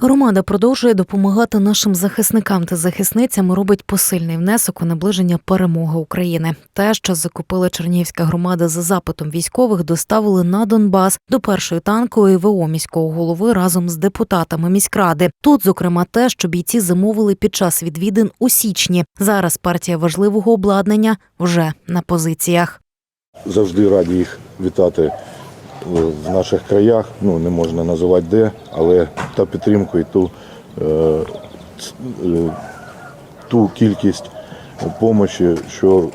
Громада продовжує допомагати нашим захисникам та захисницям. і Робить посильний внесок у наближення перемоги України. Те, що закупила Чернігівська громада за запитом військових, доставили на Донбас до першої танкової ВО міського голови разом з депутатами міськради. Тут, зокрема, те, що бійці замовили під час відвідин у січні. Зараз партія важливого обладнання вже на позиціях. завжди раді їх вітати в наших краях. Ну не можна називати де, але та підтримку і ту, е, е, ту кількість допомоги, що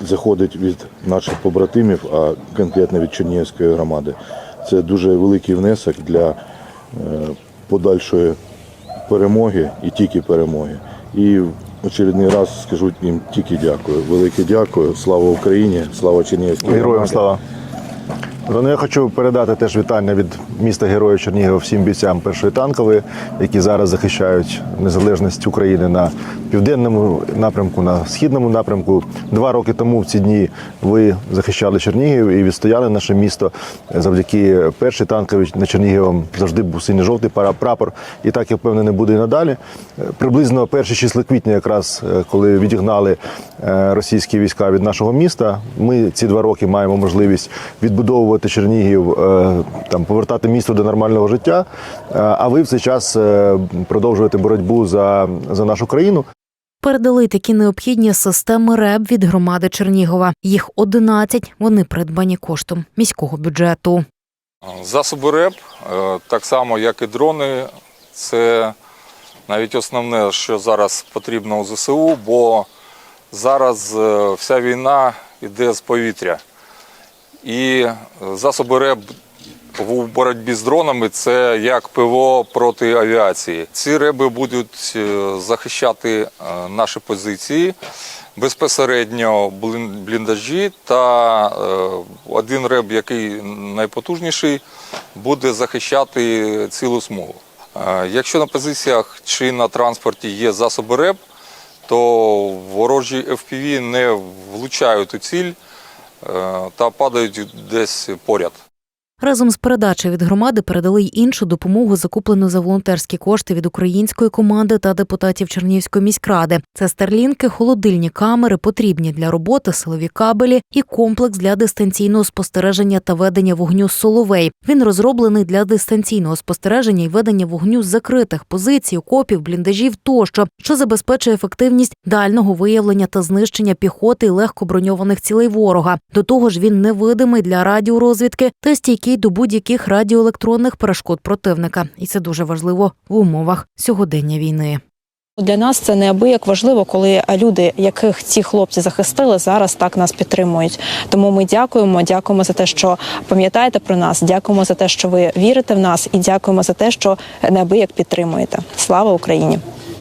заходить від наших побратимів, а конкретно від Чернігівської громади. Це дуже великий внесок для е, подальшої перемоги і тільки перемоги. І в очередний раз скажу їм тільки дякую. Велике дякую. Слава Україні, слава Чернігівській Героям громаді. слава. Ну, я хочу передати теж вітання від міста Героїв Чернігова всім бійцям першої танкової, які зараз захищають незалежність України на південному напрямку, на східному напрямку. Два роки тому в ці дні ви захищали Чернігів і відстояли наше місто. Завдяки першій танковій на Чернігівом завжди був синьо-жовтий прапор. І так я впевнений буде і надалі. Приблизно перші числа квітня, якраз е, коли відігнали е, російські війська від нашого міста, ми ці два роки маємо можливість відбудовувати Чернігів, е, там повертати місто до нормального життя. Е, А ви в цей час е, продовжуєте боротьбу за, за нашу країну. Передали такі необхідні системи РЕБ від громади Чернігова. Їх 11, Вони придбані коштом міського бюджету. Засоби РЕП, е, так само як і дрони, це навіть основне, що зараз потрібно у ЗСУ, бо зараз вся війна йде з повітря. І засоби РЕП в боротьбі з дронами це як ПВО проти авіації. Ці реби будуть е, захищати е, наші позиції безпосередньо бліндажі та е, один реб, який найпотужніший, буде захищати цілу смугу. Якщо на позиціях чи на транспорті є засоби РЕБ, то ворожі FPV не влучають у ціль та падають десь поряд. Разом з передачею від громади передали й іншу допомогу, закуплену за волонтерські кошти від української команди та депутатів Чернігівської міськради. Це старлінки, холодильні камери, потрібні для роботи, силові кабелі і комплекс для дистанційного спостереження та ведення вогню Соловей. Він розроблений для дистанційного спостереження і ведення вогню з закритих позицій, окопів, бліндажів тощо, що забезпечує ефективність дального виявлення та знищення піхоти і легкоброньованих цілей ворога. До того ж, він невидимий для радіорозвідки та стійкий до будь-яких радіоелектронних перешкод противника, і це дуже важливо в умовах сьогодення війни. Для нас це неабияк важливо, коли люди, яких ці хлопці захистили, зараз так нас підтримують. Тому ми дякуємо. Дякуємо за те, що пам'ятаєте про нас. Дякуємо за те, що ви вірите в нас, і дякуємо за те, що неабияк підтримуєте. Слава Україні!